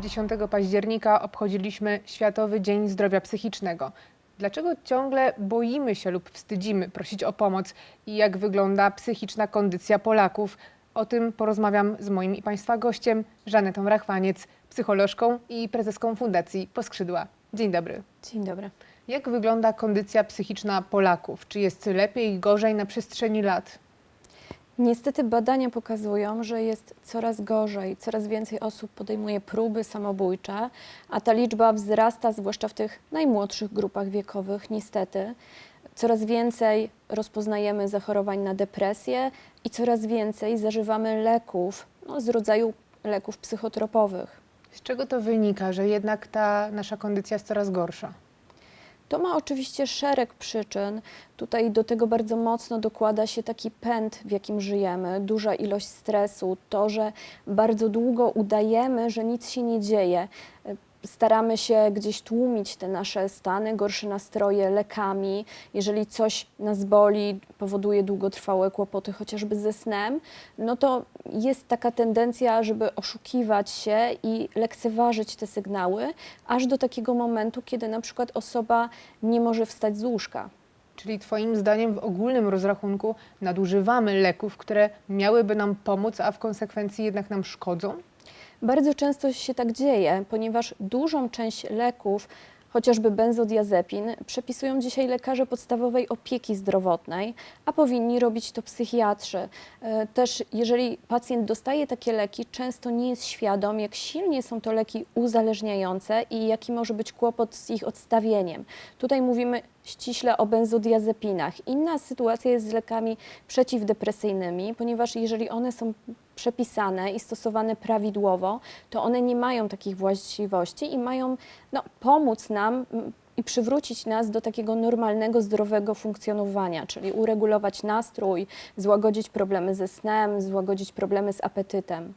10 października obchodziliśmy Światowy Dzień Zdrowia Psychicznego. Dlaczego ciągle boimy się lub wstydzimy prosić o pomoc i jak wygląda psychiczna kondycja Polaków? O tym porozmawiam z moim i Państwa gościem, Żanetą Rachwaniec, psycholożką i prezeską Fundacji Poskrzydła. Dzień dobry. Dzień dobry. Jak wygląda kondycja psychiczna Polaków? Czy jest lepiej, gorzej na przestrzeni lat? Niestety badania pokazują, że jest coraz gorzej, coraz więcej osób podejmuje próby samobójcze, a ta liczba wzrasta, zwłaszcza w tych najmłodszych grupach wiekowych, niestety. Coraz więcej rozpoznajemy zachorowań na depresję i coraz więcej zażywamy leków no, z rodzaju leków psychotropowych. Z czego to wynika, że jednak ta nasza kondycja jest coraz gorsza? To ma oczywiście szereg przyczyn. Tutaj do tego bardzo mocno dokłada się taki pęd, w jakim żyjemy, duża ilość stresu, to, że bardzo długo udajemy, że nic się nie dzieje. Staramy się gdzieś tłumić te nasze stany, gorsze nastroje lekami. Jeżeli coś nas boli, powoduje długotrwałe kłopoty, chociażby ze snem, no to jest taka tendencja, żeby oszukiwać się i lekceważyć te sygnały, aż do takiego momentu, kiedy na przykład osoba nie może wstać z łóżka. Czyli Twoim zdaniem w ogólnym rozrachunku nadużywamy leków, które miałyby nam pomóc, a w konsekwencji jednak nam szkodzą? Bardzo często się tak dzieje, ponieważ dużą część leków, chociażby benzodiazepin, przepisują dzisiaj lekarze podstawowej opieki zdrowotnej, a powinni robić to psychiatrzy. E, Też jeżeli pacjent dostaje takie leki, często nie jest świadom, jak silnie są to leki uzależniające i jaki może być kłopot z ich odstawieniem. Tutaj mówimy ściśle o benzodiazepinach. Inna sytuacja jest z lekami przeciwdepresyjnymi, ponieważ jeżeli one są przepisane i stosowane prawidłowo, to one nie mają takich właściwości i mają no, pomóc nam mm, i przywrócić nas do takiego normalnego, zdrowego funkcjonowania, czyli uregulować nastrój, złagodzić problemy ze snem, złagodzić problemy z apetytem.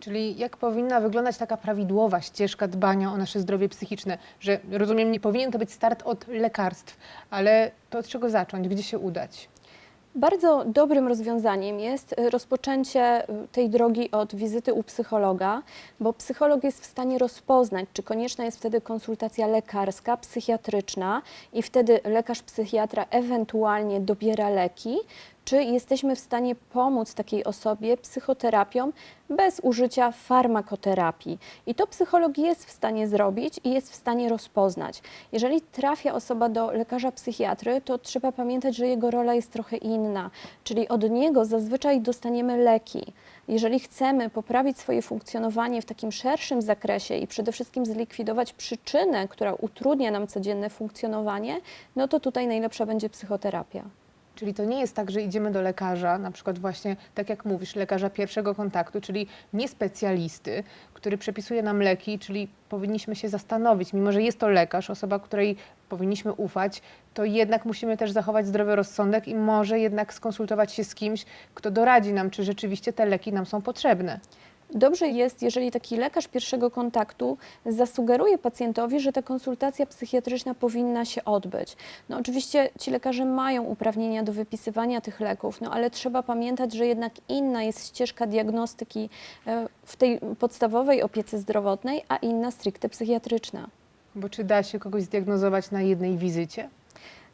Czyli jak powinna wyglądać taka prawidłowa ścieżka dbania o nasze zdrowie psychiczne? Że rozumiem, nie powinien to być start od lekarstw, ale to od czego zacząć, gdzie się udać? Bardzo dobrym rozwiązaniem jest y, rozpoczęcie y, tej drogi od wizyty u psychologa, bo psycholog jest w stanie rozpoznać, czy konieczna jest wtedy konsultacja lekarska, psychiatryczna i wtedy lekarz psychiatra ewentualnie dobiera leki, czy jesteśmy w stanie pomóc takiej osobie psychoterapią bez użycia farmakoterapii. I to psycholog jest w stanie zrobić i jest w stanie rozpoznać. Jeżeli trafia osoba do lekarza psychiatry, to trzeba pamiętać, że jego rola jest trochę inna, czyli od niego zazwyczaj dostaniemy leki. Jeżeli chcemy poprawić swoje funkcjonowanie w takim szerszym zakresie i przede wszystkim zlikwidować przyczynę, która utrudnia nam codzienne funkcjonowanie, no to tutaj najlepsza będzie psychoterapia. Czyli to nie jest tak, że idziemy do lekarza, na przykład właśnie, tak jak mówisz, lekarza pierwszego kontaktu, czyli nie specjalisty, który przepisuje nam leki, czyli powinniśmy się zastanowić, mimo że jest to lekarz, osoba, której powinniśmy ufać, to jednak musimy też zachować zdrowy rozsądek i może jednak skonsultować się z kimś, kto doradzi nam, czy rzeczywiście te leki nam są potrzebne. Dobrze jest, jeżeli taki lekarz pierwszego kontaktu zasugeruje pacjentowi, że ta konsultacja psychiatryczna powinna się odbyć. No oczywiście ci lekarze mają uprawnienia do wypisywania tych leków, no ale trzeba pamiętać, że jednak inna jest ścieżka diagnostyki e, w tej podstawowej opiece zdrowotnej, a inna stricte psychiatryczna. Bo czy da się kogoś zdiagnozować na jednej wizycie?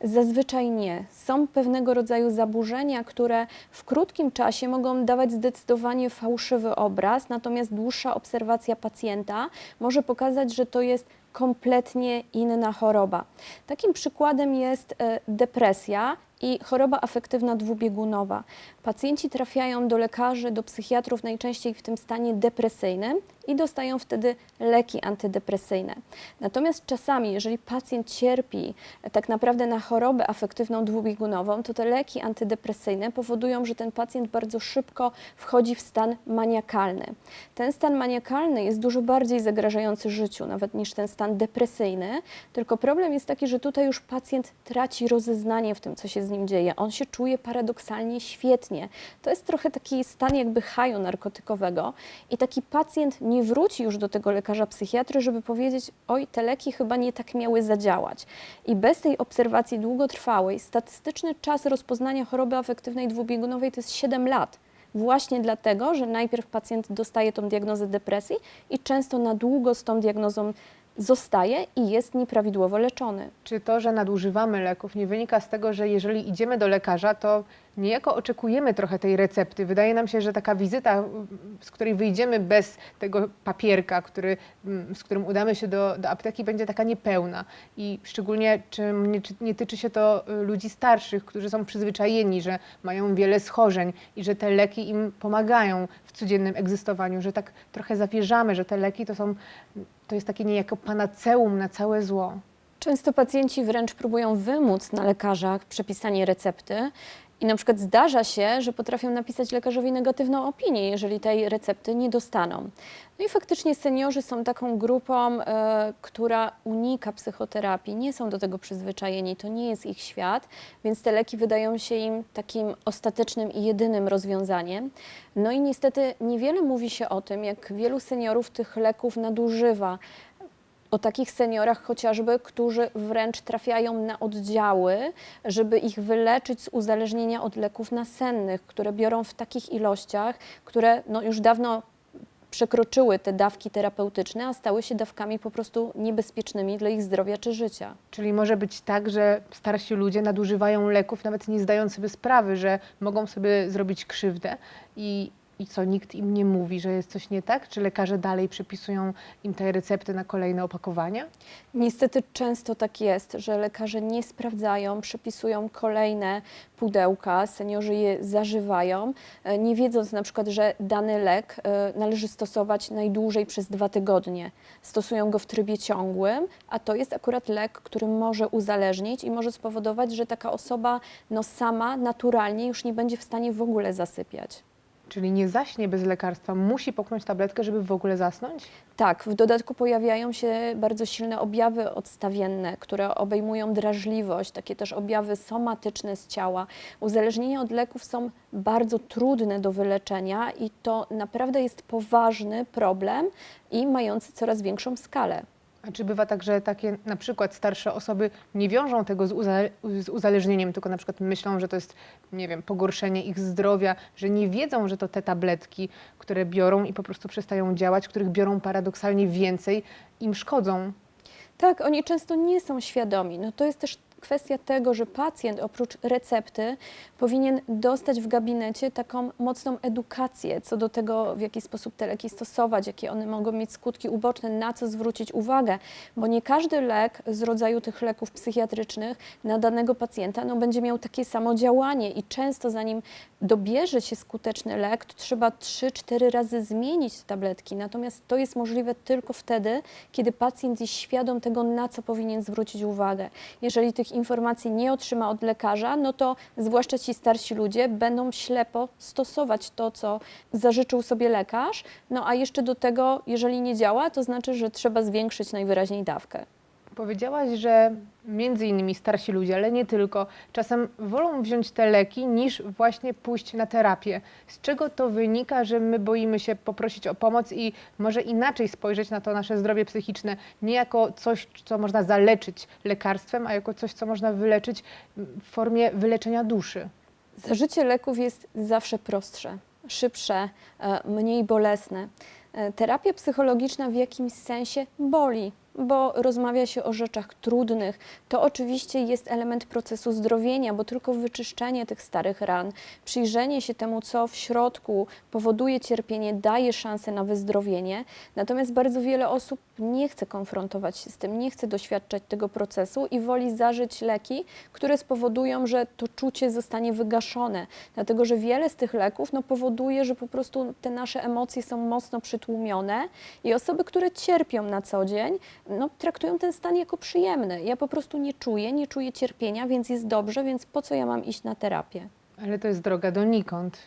Zazwyczaj nie. Są pewnego rodzaju zaburzenia, które w krótkim czasie mogą dawać zdecydowanie fałszywy obraz, natomiast dłuższa obserwacja pacjenta może pokazać, że to jest kompletnie inna choroba. Takim przykładem jest e, depresja i choroba afektywna dwubiegunowa. Pacjenci trafiają do lekarzy, do psychiatrów najczęściej w tym stanie depresyjnym i dostają wtedy leki antydepresyjne. Natomiast czasami, jeżeli pacjent cierpi tak naprawdę na chorobę afektywną dwubiegunową, to te leki antydepresyjne powodują, że ten pacjent bardzo szybko wchodzi w stan maniakalny. Ten stan maniakalny jest dużo bardziej zagrażający życiu, nawet niż ten stan depresyjny, tylko problem jest taki, że tutaj już pacjent traci rozeznanie w tym, co się z nim dzieje. On się czuje paradoksalnie świetnie. To jest trochę taki stan jakby haju narkotykowego i taki pacjent nie wróci już do tego lekarza psychiatry, żeby powiedzieć, oj, te leki chyba nie tak miały zadziałać. I bez tej obserwacji długotrwałej, statystyczny czas rozpoznania choroby afektywnej dwubiegunowej to jest 7 lat. właśnie dlatego, że najpierw pacjent dostaje tą diagnozę depresji i często na długo z tą diagnozą zostaje i jest nieprawidłowo leczony. Czy to, że nadużywamy leków, nie wynika z tego, że jeżeli idziemy do lekarza, to niejako oczekujemy trochę tej recepty? Wydaje nam się, że taka wizyta, z której wyjdziemy bez tego papierka, który, z którym udamy się do, do apteki, będzie taka niepełna. I szczególnie, czy nie, nie tyczy się to y, ludzi starszych, którzy są przyzwyczajeni, że mają wiele schorzeń i że te leki im pomagają w codziennym egzystowaniu, że tak trochę zawierzamy, że te leki to są, to jest takie niejako panaceum na całe zło. Często pacjenci wręcz próbują wymóc na lekarzach przepisanie recepty i na przykład zdarza się, że potrafią napisać lekarzowi negatywną opinię, jeżeli tej recepty nie dostaną. No i faktycznie seniorzy są taką grupą, e, która unika psychoterapii, nie są do tego przyzwyczajeni, to nie jest ich świat, więc te leki wydają się im takim ostatecznym i jedynym rozwiązaniem. No i niestety niewiele mówi się o tym, jak wielu seniorów tych leków nadużywa o takich seniorach chociażby, którzy wręcz trafiają na oddziały, żeby ich wyleczyć z uzależnienia od leków nasennych, które biorą w takich ilościach, które no już dawno przekroczyły te dawki terapeutyczne, a stały się dawkami po prostu niebezpiecznymi dla ich zdrowia czy życia. Czyli może być tak, że starsi ludzie nadużywają leków, nawet nie zdając sobie sprawy, że mogą sobie zrobić krzywdę i, i co, nikt im nie mówi, że jest coś nie tak? Czy lekarze dalej przepisują im te recepty na kolejne opakowania? Niestety często tak jest, że lekarze nie sprawdzają, przepisują kolejne pudełka, seniorzy je zażywają, e, nie wiedząc na przykład, że dany lek e, należy stosować najdłużej przez dwa tygodnie. Stosują go w trybie ciągłym, a to jest akurat lek, który może uzależnić i może spowodować, że taka osoba no, sama naturalnie już nie będzie w stanie w ogóle zasypiać. Czyli nie zaśnie bez lekarstwa, musi poknąć tabletkę, żeby w ogóle zasnąć? Tak, w dodatku pojawiają się bardzo silne objawy odstawienne, które obejmują drażliwość, takie też objawy somatyczne z ciała. Uzależnienia od leków są bardzo trudne do wyleczenia i to naprawdę jest poważny problem i mający coraz większą skalę. A czy bywa tak, że takie na przykład starsze osoby nie wiążą tego z, uza z uzależnieniem, tylko na przykład myślą, że to jest, nie wiem, pogorszenie ich zdrowia, że nie wiedzą, że to te tabletki, które biorą i po prostu przestają działać, których biorą paradoksalnie więcej, im szkodzą? Tak, oni często nie są świadomi. No to jest też kwestia tego, że pacjent oprócz recepty powinien dostać w gabinecie taką mocną edukację co do tego, w jaki sposób te leki stosować, jakie one mogą mieć skutki uboczne, na co zwrócić uwagę, bo nie każdy lek z rodzaju tych leków psychiatrycznych na danego pacjenta no, będzie miał takie samo działanie i często zanim dobierze się skuteczny lek, to trzeba 3-4 razy zmienić tabletki. Natomiast to jest możliwe tylko wtedy, kiedy pacjent jest świadom tego, na co powinien zwrócić uwagę. Jeżeli tych informacji nie otrzyma od lekarza, no to zwłaszcza ci starsi ludzie będą ślepo stosować to, co zażyczył sobie lekarz. No a jeszcze do tego, jeżeli nie działa, to znaczy, że trzeba zwiększyć najwyraźniej dawkę. Powiedziałaś, że między innymi starsi ludzie, ale nie tylko, czasem wolą wziąć te leki niż właśnie pójść na terapię. Z czego to wynika, że my boimy się poprosić o pomoc i może inaczej spojrzeć na to nasze zdrowie psychiczne, nie jako coś, co można zaleczyć lekarstwem, a jako coś, co można wyleczyć w formie wyleczenia duszy? Zażycie leków jest zawsze prostsze, szybsze, e, mniej bolesne. E, Terapia psychologiczna w jakimś sensie boli, bo rozmawia się o rzeczach trudnych. To oczywiście jest element procesu zdrowienia, bo tylko wyczyszczenie tych starych ran, przyjrzenie się temu, co w środku powoduje cierpienie, daje szansę na wyzdrowienie. Natomiast bardzo wiele osób nie chce konfrontować się z tym, nie chce doświadczać tego procesu i woli zażyć leki, które spowodują, że to czucie zostanie wygaszone. Dlatego, że wiele z tych leków no, powoduje, że po prostu te nasze emocje są mocno przytłumione i osoby, które cierpią na co dzień, no, traktują ten stan jako przyjemny. Ja po prostu nie czuję, nie czuję cierpienia, więc jest dobrze, więc po co ja mam iść na terapię? Ale to jest droga donikąd.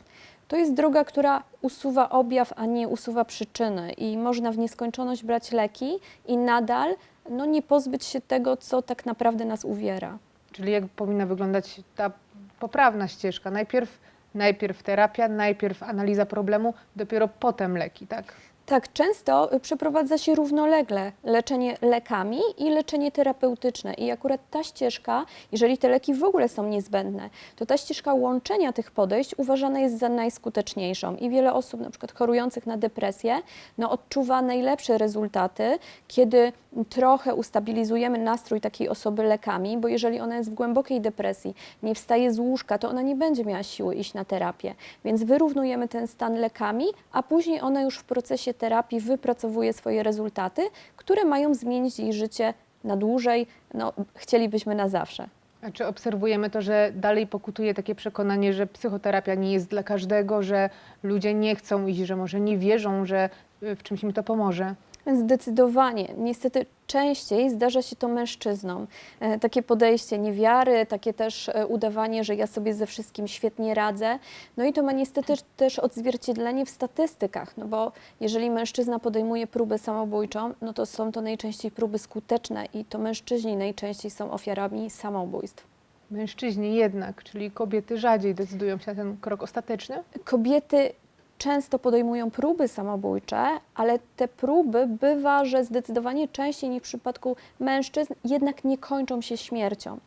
To jest droga, która usuwa objaw, a nie usuwa przyczyny i można w nieskończoność brać leki i nadal no, nie pozbyć się tego, co tak naprawdę nas uwiera. Czyli jak powinna wyglądać ta poprawna ścieżka? Najpierw, najpierw terapia, najpierw analiza problemu, dopiero potem leki, tak? Tak, często y, przeprowadza się równolegle leczenie lekami i leczenie terapeutyczne. I akurat ta ścieżka, jeżeli te leki w ogóle są niezbędne, to ta ścieżka łączenia tych podejść uważana jest za najskuteczniejszą. I wiele osób, na przykład chorujących na depresję, no, odczuwa najlepsze rezultaty, kiedy trochę ustabilizujemy nastrój takiej osoby lekami, bo jeżeli ona jest w głębokiej depresji, nie wstaje z łóżka, to ona nie będzie miała siły iść na terapię. Więc wyrównujemy ten stan lekami, a później ona już w procesie terapii wypracowuje swoje rezultaty, które mają zmienić jej życie na dłużej, no chcielibyśmy na zawsze. A czy obserwujemy to, że dalej pokutuje takie przekonanie, że psychoterapia nie jest dla każdego, że ludzie nie chcą iść, że może nie wierzą, że y, w czymś im to pomoże? Zdecydowanie. Niestety częściej zdarza się to mężczyznom. E, Takie podejście niewiary, takie też e, udawanie, że ja sobie ze wszystkim świetnie radzę. No i to ma niestety też odzwierciedlenie w statystykach, no bo jeżeli mężczyzna podejmuje próbę samobójczą, no to są to najczęściej próby skuteczne i to mężczyźni najczęściej są ofiarami samobójstw. Mężczyźni jednak, czyli kobiety rzadziej decydują się na ten krok ostateczny? Kobiety często podejmują próby samobójcze, ale te próby bywa, że zdecydowanie częściej niż w przypadku mężczyzn jednak nie kończą się śmiercią.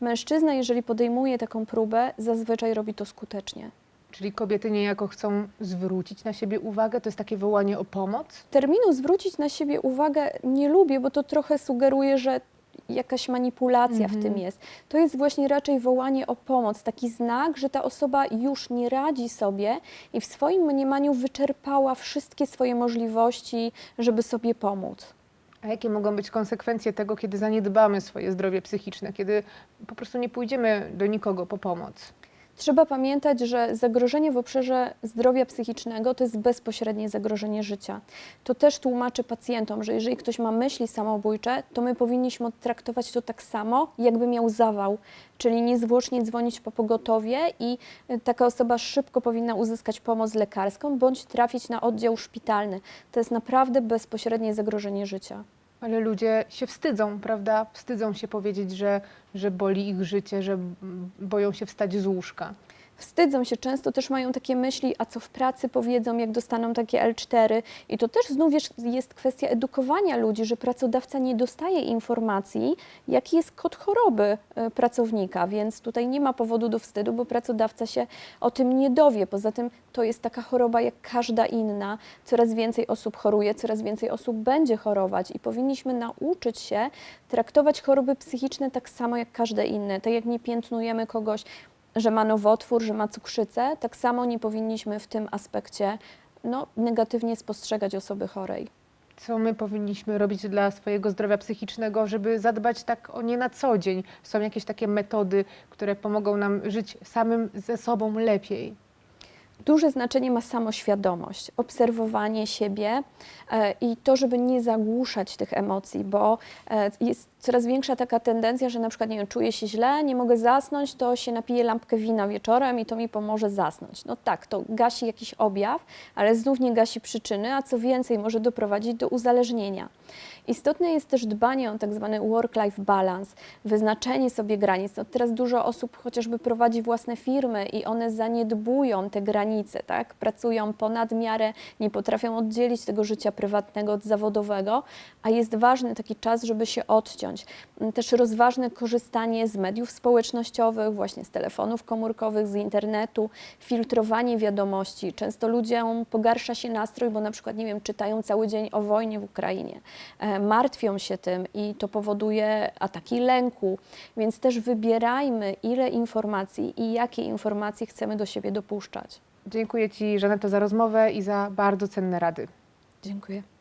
Mężczyzna, jeżeli podejmuje taką próbę, zazwyczaj robi to skutecznie. Czyli kobiety niejako chcą zwrócić na siebie uwagę? To jest takie wołanie o pomoc? Terminu zwrócić na siebie uwagę nie lubię, bo to trochę sugeruje, że jakaś manipulacja w tym jest. To jest właśnie raczej wołanie o pomoc, taki znak, że ta osoba już nie radzi sobie i w swoim mniemaniu wyczerpała wszystkie swoje możliwości, żeby sobie pomóc. A jakie mogą być konsekwencje tego, kiedy zaniedbamy swoje zdrowie psychiczne, kiedy po prostu nie pójdziemy do nikogo po pomoc? Trzeba pamiętać, że zagrożenie w obszarze zdrowia psychicznego to jest bezpośrednie zagrożenie życia. To też tłumaczę pacjentom, że jeżeli ktoś ma myśli samobójcze, to my powinniśmy traktować to tak samo, jakby miał zawał, czyli niezwłocznie dzwonić po pogotowie i y, taka osoba szybko powinna uzyskać pomoc lekarską bądź trafić na oddział szpitalny. To jest naprawdę bezpośrednie zagrożenie życia. Ale ludzie się wstydzą, prawda? Wstydzą się powiedzieć, że, że boli ich życie, że boją się wstać z łóżka. Wstydzą się często, też mają takie myśli, a co w pracy powiedzą, jak dostaną takie L4. I to też znów jest kwestia edukowania ludzi, że pracodawca nie dostaje informacji, jaki jest kod choroby e, pracownika, więc tutaj nie ma powodu do wstydu, bo pracodawca się o tym nie dowie. Poza tym to jest taka choroba jak każda inna. Coraz więcej osób choruje, coraz więcej osób będzie chorować i powinniśmy nauczyć się traktować choroby psychiczne tak samo jak każde inne. Tak jak nie piętnujemy kogoś że ma nowotwór, że ma cukrzycę, tak samo nie powinniśmy w tym aspekcie no, negatywnie spostrzegać osoby chorej. Co my powinniśmy robić dla swojego zdrowia psychicznego, żeby zadbać tak o nie na co dzień? Są jakieś takie metody, które pomogą nam żyć samym ze sobą lepiej? Duże znaczenie ma samoświadomość, obserwowanie siebie e, i to, żeby nie zagłuszać tych emocji, bo e, jest coraz większa taka tendencja, że na przykład nie wiem, czuję się źle, nie mogę zasnąć, to się napiję lampkę wina wieczorem i to mi pomoże zasnąć. No tak, to gasi jakiś objaw, ale znów nie gasi przyczyny, a co więcej może doprowadzić do uzależnienia. Istotne jest też dbanie o tak zwany work-life balance, wyznaczenie sobie granic. No teraz dużo osób chociażby prowadzi własne firmy i one zaniedbują te granice, tak? Pracują ponad miarę, nie potrafią oddzielić tego życia prywatnego od zawodowego, a jest ważny taki czas, żeby się odciąć. Też rozważne korzystanie z mediów społecznościowych, właśnie z telefonów komórkowych, z internetu, filtrowanie wiadomości. Często ludziom pogarsza się nastrój, bo na przykład, nie wiem, czytają cały dzień o wojnie w Ukrainie, e, martwią się tym i to powoduje ataki lęku, więc też wybierajmy, ile informacji i jakie informacje chcemy do siebie dopuszczać. Dziękuję Ci, Żaneto, za rozmowę i za bardzo cenne rady. Dziękuję.